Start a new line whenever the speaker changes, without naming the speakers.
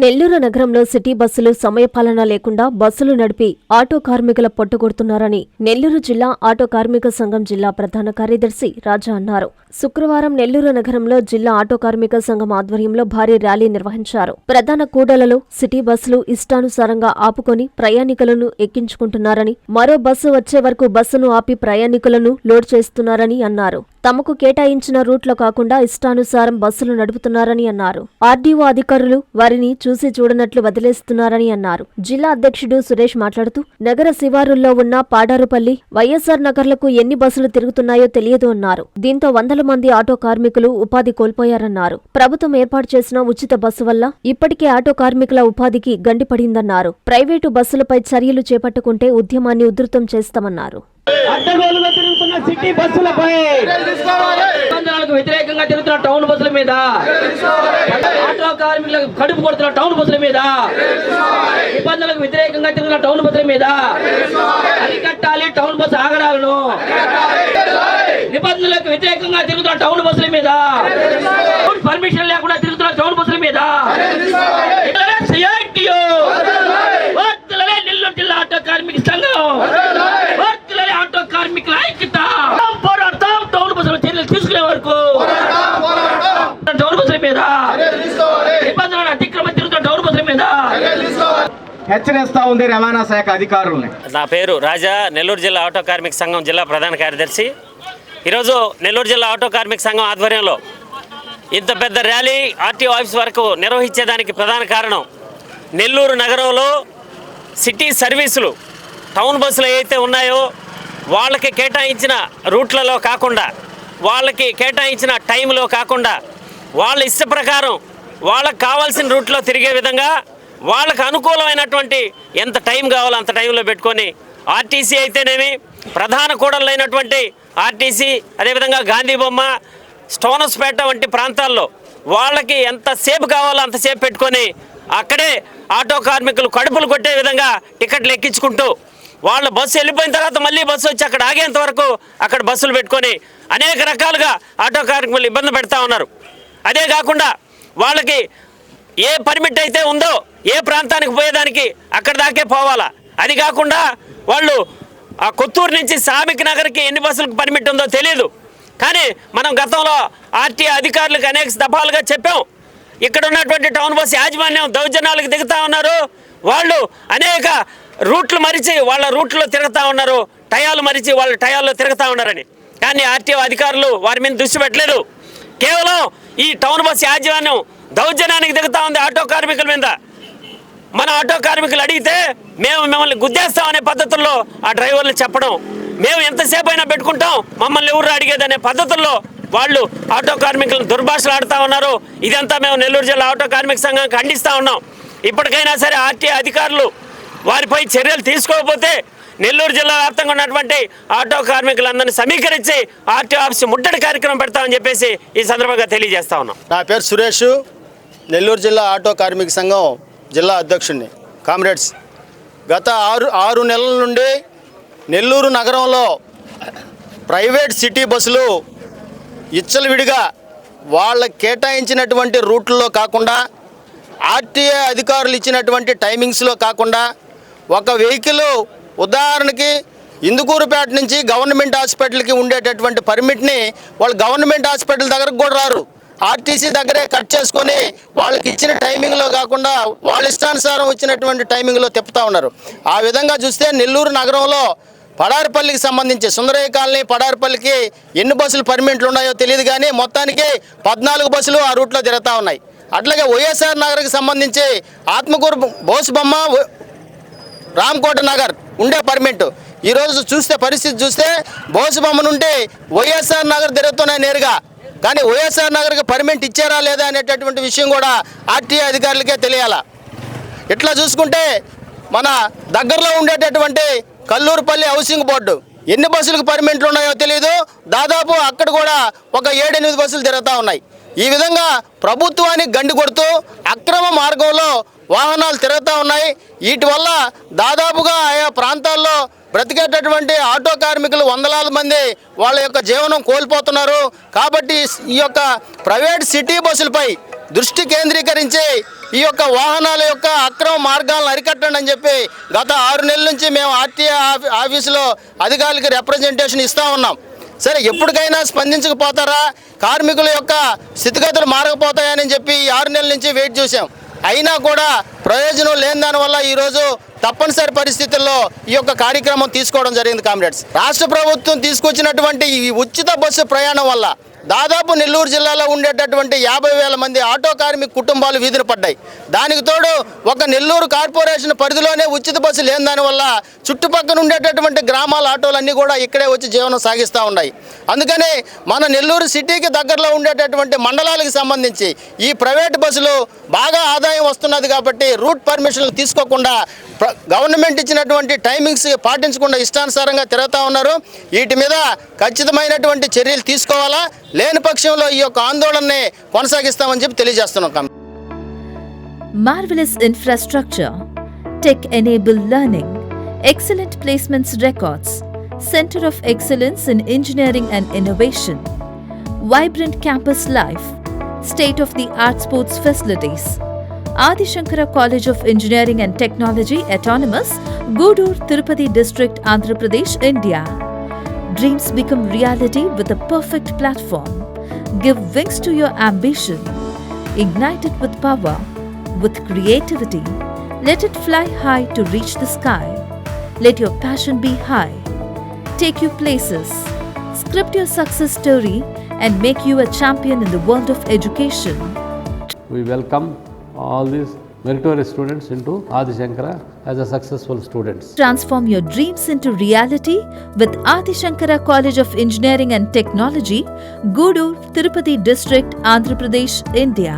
నెల్లూరు నగరంలో సిటీ బస్సులు సమయపాలన లేకుండా బస్సులు నడిపి ఆటో కార్మికుల పొట్టుకొడుతున్నారని నెల్లూరు జిల్లా ఆటో కార్మిక సంఘం జిల్లా ప్రధాన కార్యదర్శి రాజా అన్నారు. శుక్రవారం నెల్లూరు నగరంలో జిల్లా ఆటో కార్మిక సంఘం ఆధ్వర్యంలో భారీ ర్యాలీ నిర్వహించారు. ప్రధాన కూడలలో సిటీ బస్సులు ఇష్టానుసారంగా ఆపుకొని ప్రయాణికులను ఎక్కించుకుంటున్నారని మరో బస్సు వచ్చే వరకు బస్సును ఆపి ప్రయాణికులను లోడ్ చేస్తున్నారని అన్నారు. తమకు కేటాయించిన రూట్లో కాకుండా ఇష్టానుసారం బస్సులు నడుపుతున్నారని అన్నారు. ఆర్డీఓ అధికారులు వారిని చూసి చూడనట్లు వదిలేస్తున్నారని అన్నారు. జిల్లా అధ్యక్షుడు సురేష్ మాట్లాడుతూ నగర శివారుల్లో ఉన్న పాడారుపల్లి వైఎస్ఆర్ నగర్లకు ఎన్ని బస్సులు తిరుగుతున్నాయో తెలియదు అన్నారు. దీంతో వందల మంది ఆటో కార్మికులు ఉపాధి కోల్పోయారన్నారు. ప్రభుత్వం ఏర్పాటు చేసిన ఉచిత బస్సు వల్ల ఇప్పటికే ఆటో కార్మికుల ఉపాధికి గండిపడిందన్నారు. ప్రైవేటు బస్సులపై చర్యలు చేపట్టుకుంటే ఉద్యమాన్ని ఉధృతం చేస్తామన్నారు.
అడ్డగోలుగా తిరుగుతున్న సిటీ బస్సులపై నిబంధనలకు వ్యతిరేకంగా తిరుగుతున్న టౌన్ బస్సుల మీద ఆటో కార్మికులకు కడుపు కొడుతున్న టౌన్ బస్సుల మీద నిబంధనలకు వ్యతిరేకంగా తిరుగుతున్న టౌన్ బస్సుల మీద అరికట్టాలి టౌన్ బస్సు ఆగడాలను. నిబంధనలకు వ్యతిరేకంగా తిరుగుతున్న టౌన్ బస్సు మీద పర్మిషన్ లేకుండా తిరుగుతున్న టౌన్ బస్సుల మీద CITU. వర్ధిల్లాలి నెల్లూరు జిల్లా ఆటో కార్మిక సంఘం వర్ధిల్లాలి ఆటో కార్మికుల ఐక్యత పోరాడతాం టౌన్ బస్సుల చర్యలు తీసుకునే వరకు టౌన్ బస్సుల మీద నిబంధనలు అతిక్రమ తిరుగుతున్న టౌన్ బస్సుల మీద
హెచ్చరిస్తా ఉంది రవాణా శాఖ అధికారుల్ని.
నా పేరు రాజా నెల్లూరు జిల్లా ఆటో కార్మిక సంఘం జిల్లా ప్రధాన కార్యదర్శి. ఈరోజు నెల్లూరు జిల్లా ఆటో కార్మిక సంఘం ఆధ్వర్యంలో ఇంత పెద్ద ర్యాలీ ఆర్టీఓ ఆఫీస్ వరకు నిర్వహించేదానికి ప్రధాన కారణం నెల్లూరు నగరంలో సిటీ సర్వీసులు టౌన్ బస్సులు ఏవైతే ఉన్నాయో వాళ్ళకి కేటాయించిన రూట్లలో కాకుండా వాళ్ళకి కేటాయించిన టైంలో కాకుండా వాళ్ళ ఇష్ట ప్రకారం వాళ్ళకు కావాల్సిన రూట్లో తిరిగే విధంగా వాళ్ళకు అనుకూలమైనటువంటి ఎంత టైం కావాలో అంత టైంలో పెట్టుకొని ఆర్టీసీ అయితేనేమి ప్రధాన కూడళ్ళు అయినటువంటి ఆర్టీసీ అదేవిధంగా గాంధీ బొమ్మ స్టోనస్పేట వంటి ప్రాంతాల్లో వాళ్ళకి ఎంతసేపు కావాలో అంతసేపు పెట్టుకొని అక్కడే ఆటో కార్మికులు కడుపులు కొట్టే విధంగా టికెట్లు ఎక్కించుకుంటూ వాళ్ళ బస్సు వెళ్ళిపోయిన తర్వాత మళ్ళీ బస్సు వచ్చి అక్కడ ఆగేంత వరకు అక్కడ బస్సులు పెట్టుకొని అనేక రకాలుగా ఆటో కార్మికులు ఇబ్బంది పెడతా ఉన్నారు. అదే కాకుండా వాళ్ళకి ఏ పర్మిట్ అయితే ఉందో ఏ ప్రాంతానికి పోయేదానికి అక్కడ దాకే పోవాలా? అది కాకుండా వాళ్ళు ఆ కొత్తూరు నుంచి శ్రామిక్ నగర్కి ఎన్ని బస్సులకు పర్మిట్ ఉందో తెలియదు కానీ మనం గతంలో ఆర్టీఏ అధికారులకు అనేక దఫాలుగా చెప్పాం. ఇక్కడ ఉన్నటువంటి టౌన్ బస్ యాజమాన్యం దౌర్జన్యాలకు దిగుతా ఉన్నారు. వాళ్ళు అనేక రూట్లు మరిచి వాళ్ళ రూట్లో తిరుగుతూ ఉన్నారు. టయాలు మరిచి వాళ్ళ టయాల్లో తిరుగుతూ ఉన్నారని. కానీ ఆర్టీఓ అధికారులు వారి మీద దృష్టి పెట్టలేదు. కేవలం ఈ టౌన్ బస్ యాజమాన్యం దౌర్జన్యానికి దిగుతా ఉంది ఆటో కార్మికుల మీద. మన ఆటో కార్మికులు అడిగితే మేము మిమ్మల్ని గుద్దేస్తామనే పద్ధతుల్లో ఆ డ్రైవర్లు చెప్పడం. మేము ఎంతసేపు అయినా పెట్టుకుంటాం మమ్మల్ని ఎవరు అడిగేదనే పద్ధతుల్లో వాళ్ళు ఆటో కార్మికులను దుర్భాషలు ఆడుతూ ఉన్నారు. ఇదంతా మేము నెల్లూరు జిల్లా ఆటో కార్మిక సంఘం ఖండిస్తూ ఉన్నాం. ఇప్పటికైనా సరే ఆర్టీఏ అధికారులు వారిపై చర్యలు తీసుకోకపోతే నెల్లూరు జిల్లా వ్యాప్తంగా ఉన్నటువంటి ఆటో కార్మికులందరినీ సమీకరించి ఆర్టీఓ ఆఫీస్ ముట్టడి కార్యక్రమం పెడతామని చెప్పేసి ఈ సందర్భంగా తెలియజేస్తా ఉన్నాం.
నా పేరు సురేష్. నెల్లూరు జిల్లా ఆటో కార్మిక సంఘం జిల్లా అధ్యక్షుడిని కామ్రేడ్స్ గత ఆరు ఆరు నెలల నుండి నెల్లూరు నగరంలో ప్రైవేట్ సిటీ బస్సులు ఇచ్చలవిడిగా వాళ్ళ కేటాయించినటువంటి రూట్లలో కాకుండా ఆర్టీఏ అధికారులు ఇచ్చినటువంటి టైమింగ్స్లో కాకుండా ఒక వెహికల్ ఉదాహరణకి ఇందుకూరుపేట నుంచి గవర్నమెంట్ హాస్పిటల్కి ఉండేటటువంటి పర్మిట్ని వాళ్ళు గవర్నమెంట్ హాస్పిటల్ దగ్గరకు కూడా రారు. ఆర్టీసీ దగ్గరే కట్ చేసుకొని వాళ్ళకి ఇచ్చిన టైమింగ్లో కాకుండా వాళ్ళ ఇష్టానుసారం వచ్చినటువంటి టైమింగ్లో తిప్పుతూ ఉన్నారు. ఆ విధంగా చూస్తే నెల్లూరు నగరంలో పడారిపల్లికి సంబంధించి సుందరయ్య కాలనీ పడారిపల్లికి ఎన్ని బస్సులు పర్మిట్లు ఉన్నాయో తెలియదు కానీ మొత్తానికి పద్నాలుగు బస్సులు ఆ రూట్లో తిరుగుతూ ఉన్నాయి. అట్లాగే వైఎస్ఆర్ నగర్కి సంబంధించి ఆత్మకూరు బోసుబొమ్మ రామ్కోట నగర్ ఉండే పర్మిట్ ఈరోజు చూస్తే పరిస్థితి చూస్తే బోసుబొమ్మ నుండి వైఎస్ఆర్ నగర్ తిరుగుతున్నాయి నేరుగా. కానీ వైఎస్ఆర్ నగర్కి పర్మిట్ ఇచ్చారా లేదా అనేటటువంటి విషయం కూడా ఆర్టీఏ అధికారులకే తెలియాలా. ఇట్లా చూసుకుంటే మన దగ్గరలో ఉండేటటువంటి కల్లూరుపల్లి హౌసింగ్ బోర్డు ఎన్ని బస్సులకు పర్మిట్లు ఉన్నాయో తెలియదు దాదాపు అక్కడ కూడా ఒక ఏడెనిమిది బస్సులు తిరుగుతూ ఉన్నాయి. ఈ విధంగా ప్రభుత్వానికి గండి కొడుతూ అక్రమ మార్గంలో వాహనాలు తిరుగుతూ ఉన్నాయి. వీటి వల్ల దాదాపుగా ఆయా ప్రాంతాల్లో బ్రతికేటటువంటి ఆటో కార్మికులు వందలాది మంది వాళ్ళ యొక్క జీవనం కోల్పోతున్నారు. కాబట్టి ఈ యొక్క ప్రైవేట్ సిటీ బస్సులపై దృష్టి కేంద్రీకరించి ఈ యొక్క వాహనాల యొక్క అక్రమ మార్గాలను అరికట్టండి అని చెప్పి గత ఆరు నెలల నుంచి మేము ఆర్టీఏ ఆఫీసులో అధికారులకి రిప్రజెంటేషన్ ఇస్తూ ఉన్నాం. సరే ఎప్పటికైనా స్పందించకపోతారా? కార్మికుల యొక్క స్థితిగతులు మారకపోతాయని చెప్పి ఆరు నెలల నుంచి వెయిట్ చూసాం అయినా కూడా ప్రయోజనం లేని దానివల్ల ఈరోజు తప్పనిసరి పరిస్థితుల్లో ఈ యొక్క కార్యక్రమం తీసుకోవడం జరిగింది కామ్రేడ్స్. రాష్ట్ర ప్రభుత్వం తీసుకొచ్చినటువంటి ఈ ఉచిత బస్సు ప్రయాణం వల్ల దాదాపు నెల్లూరు జిల్లాలో ఉండేటటువంటి యాభై వేల మంది ఆటో కార్మిక కుటుంబాలు వీధిన పడ్డాయి. దానికి తోడు ఒక నెల్లూరు కార్పొరేషన్ పరిధిలోనే ఉచిత బస్సు లేని దానివల్ల చుట్టుపక్కల ఉండేటటువంటి గ్రామాల ఆటోలన్నీ కూడా ఇక్కడే వచ్చి జీవనం సాగిస్తూ ఉన్నాయి. అందుకనే మన నెల్లూరు సిటీకి దగ్గరలో ఉండేటటువంటి మండలాలకు సంబంధించి ఈ ప్రైవేట్ బస్సులు బాగా ఆదాయం వస్తున్నది కాబట్టి రూట్ పర్మిషన్లు తీసుకోకుండా గవర్నమెంట్ ఇచ్చినటువంటి టైమింగ్స్ పాటించకుండా ఇష్టానుసారంగా తిరుగుతూ ఉన్నారు వీటి మీద ఖచ్చితమైనటువంటి చర్యలు తీసుకోవాలా లేని పక్షంలో ఈ యొక్క ఆందోళనని కొనసాగిస్తామని చెప్పి తెలియజేస్తున్నాం marvellous
infrastructure tech enable learning excellent placements records centre of excellence in engineering and innovation vibrant campus life state of the art sports facilities facilities. Adi Shankara College of Engineering and Technology Autonomous, Gudur, Tirupati District, Andhra Pradesh, India. Dreams become reality with a perfect platform. Give wings to your ambition. Ignite it with power, with creativity. Let it fly high to reach the sky. Let your passion be high. Take you places. Script your success story and make you a champion in the world of education.
We welcome all these meritorious students into Adi Shankara as a successful students.
Transform your dreams into reality with Adi Shankara College of Engineering and Technology, Gudur, Tirupati District, Andhra Pradesh, India.